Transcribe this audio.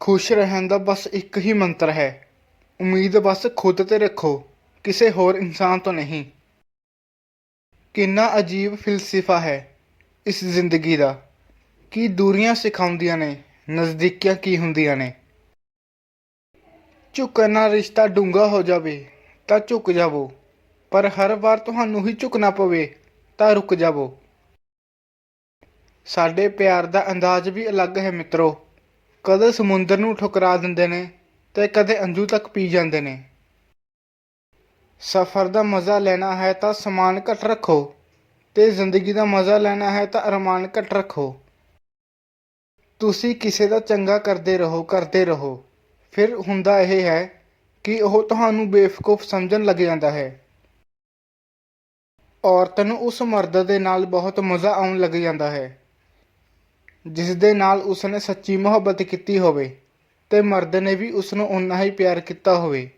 ਖੁਸ਼ ਰਹਿਣ ਦਾ ਬਸ ਇੱਕ ਹੀ ਮੰਤਰ ਹੈ। ਉਮੀਦ ਬਸ ਖੁਦ ਤੇ ਰੱਖੋ, ਕਿਸੇ ਹੋਰ ਇਨਸਾਨ ਤੋਂ ਨਹੀਂ। ਕਿੰਨਾ ਅਜੀਬ ਫਿਲਸਫਾ ਹੈ ਇਸ ਜ਼ਿੰਦਗੀ ਦਾ। ਕੀ ਦੂਰੀਆਂ ਸਿਖਾਉਂਦੀਆਂ ਨੇ, ਨਜ਼ਦੀਕੀਆਂ ਕੀ ਹੁੰਦੀਆਂ ਨੇ। ਝੁਕਣ ਨਾਲ ਰਿਸ਼ਤਾ ਡੂੰਘਾ ਹੋ ਜਾਵੇ ਤਾਂ ਝੁਕ ਜਾਵੋ, ਪਰ ਹਰ ਵਾਰ ਤੁਹਾਨੂੰ ਹੀ ਝੁਕਣਾ ਪਵੇ ਤਾਂ ਰੁਕ ਜਾਵੋ। ਸਾਡੇ ਪਿਆਰ ਦਾ ਅੰਦਾਜ਼ ਵੀ ਅਲੱਗ ਹੈ ਮਿੱਤਰੋ। ਕਦੇ ਸਮੁੰਦਰ ਨੂੰ ਠੁਕਰਾ ਦਿੰਦੇ ਨੇ ਤੇ ਕਦੇ ਅੰਜੂ ਤੱਕ ਪੀ ਜਾਂਦੇ ਨੇ। ਸਫ਼ਰ ਦਾ ਮਜ਼ਾ ਲੈਣਾ ਹੈ ਤਾਂ ਸਮਾਨ ਘੱਟ ਰੱਖੋ ਤੇ ਜ਼ਿੰਦਗੀ ਦਾ ਮਜ਼ਾ ਲੈਣਾ ਹੈ ਤਾਂ ਅਰਮਾਨ ਘੱਟ ਰੱਖੋ। ਤੁਸੀਂ ਕਿਸੇ ਦਾ ਚੰਗਾ ਕਰਦੇ ਰਹੋ ਕਰਦੇ ਰਹੋ। ਫਿਰ ਹੁੰਦਾ ਇਹ ਹੈ ਕਿ ਉਹ ਤੁਹਾਨੂੰ ਬੇਵਕੂਫ ਸਮਝਣ ਲੱਗ ਜਾਂਦਾ ਹੈ। ਔਰਤ ਨੂੰ ਉਸ ਮਰਦ ਦੇ ਨਾਲ ਬਹੁਤ ਮਜ਼ਾ ਆਉਣ ਲੱਗ ਜਾਂਦਾ ਹੈ। ਜਿਸ ਦੇ ਨਾਲ ਉਸਨੇ ਸੱਚੀ ਮੁਹੱਬਤ ਕੀਤੀ ਹੋਵੇ ਅਤੇ ਮਰਦ ਨੇ ਵੀ ਉਸ ਨੂੰ ਓਨਾ ਹੀ ਪਿਆਰ ਕੀਤਾ ਹੋਵੇ।